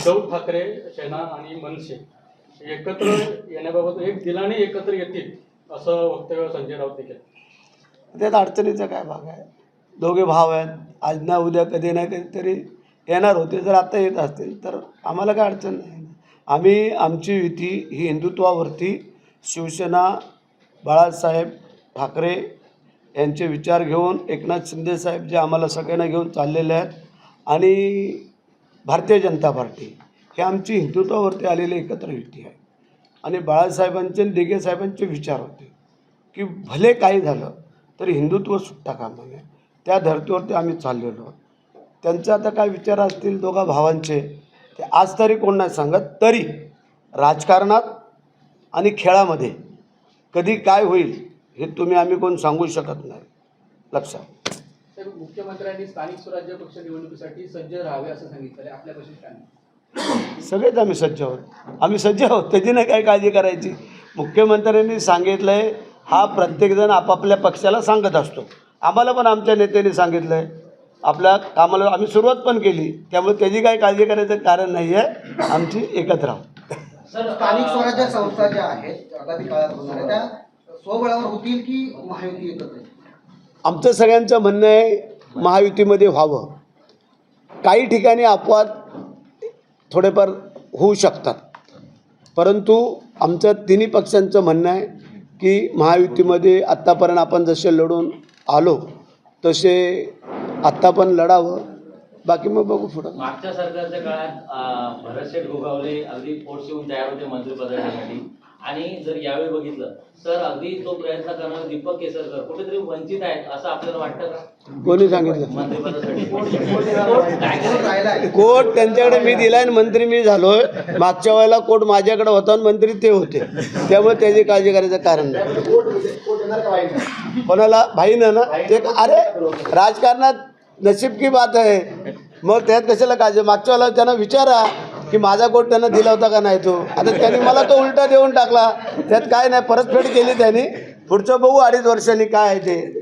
उद्धव ठाकरे सेना आणि मनसे एकत्र येण्याबाबत एक दिलाने एकत्र येतील असं वक्तव्य संजय राऊत केलं. त्यात अडचणीचा काय भाग आहे? दोघे भाव आहेत. आज ना उद्या कधी ना कधीतरी येणार होते जर आता येत असतील तर आम्हाला काय अडचण नाही. आम्ही आमची युती ही हिंदुत्वावरती शिवसेना बाळासाहेब ठाकरे यांचे विचार घेऊन एकनाथ शिंदेसाहेब जे आम्हाला सगळ्यांना घेऊन चाललेले आहेत आणि भारतीय जनता पार्टी. हे आमची हिंदुत्वावरती आलेली एकत्र युती आहे. आणि बाळासाहेबांचे आणि दिघे साहेबांचे विचार होते की भले काही झालं तरी हिंदुत्व सुट्टा कामा नये त्या धर्तीवरती आम्ही चाललेलो आहोत. त्यांचे आता काय विचार असतील दोघा भावांचे ते आज तरी कोण नाही सांगत तरी राजकारणात आणि खेळामध्ये कधी काय होईल हे तुम्ही आम्ही कोण सांगू शकत नाही. लक्षात मुख्यमंत्र्यांनी स्थानिक स्वराज्य पक्ष निवडणुकीसाठी सज्ज राहावे असं सांगितलं आपल्या काय सगळेच आम्ही सज्ज आहोत. आम्ही सज्ज आहोत. त्याची नाही काय काळजी करायची? मुख्यमंत्र्यांनी सांगितलं आहे हा प्रत्येकजण आपापल्या पक्षाला सांगत असतो. आम्हाला पण आमच्या नेत्यांनी सांगितलं आहे आपल्या कामाला आम्ही सुरुवात पण केली. त्यामुळे त्याची काय काळजी करायचं कारण नाही आहे आमची एकत्र आहोत. स्थानिक स्वराज्य संस्था ज्या आहेत आगामी काळात होणाऱ्या त्या स्वबळावर होतील की महायुती एकत्र? आमचं सगळ्यांचं म्हणणं आहे महायुतीमध्ये व्हावं. काही ठिकाणी अपवाद थोडेफार होऊ शकतात. परंतु आमचं तिन्ही पक्षांचं म्हणणं आहे की महायुतीमध्ये आत्तापर्यंत आपण जसे लढून आलो तसे आत्ता पण लढावं. बाकी मग बघू पुढं. मागच्या सरकारच्या काळात भरतशेठ गोगावले अगदी पोट तयार होते मंत्रिपदासाठी. आणि जर यावेळी बघितलं तर अगदी तो प्रयत्न करणारे दीपक केसरकर कुठेतरी वंचित आहेत असं आपल्याला वाटतं का? कोणी सांगितलं? मंत्रिपदासाठी. कोर्ट त्यांच्याकडे मी दिलाय आणि मंत्री मी झालोय. मागच्या वेळेला कोर्ट माझ्याकडे होता आणि मंत्री ते होते. त्यामुळे त्याची काळजी करायचं कारण नाही. कोणाला? भाईनं ना? ते अरे राजकारणात नशीब की बात आहे. मग त्यात कशाला काळजी? मागच्या वेळेला त्यांना विचारा. की माझा कोट त्यांना दिला होता का नाही तो? आता त्यांनी मला तो उलटा देऊन टाकला. त्यात काय नाही परतफेड केली त्यांनी. पुढचं बघू अडीच वर्षांनी काय आहे ते.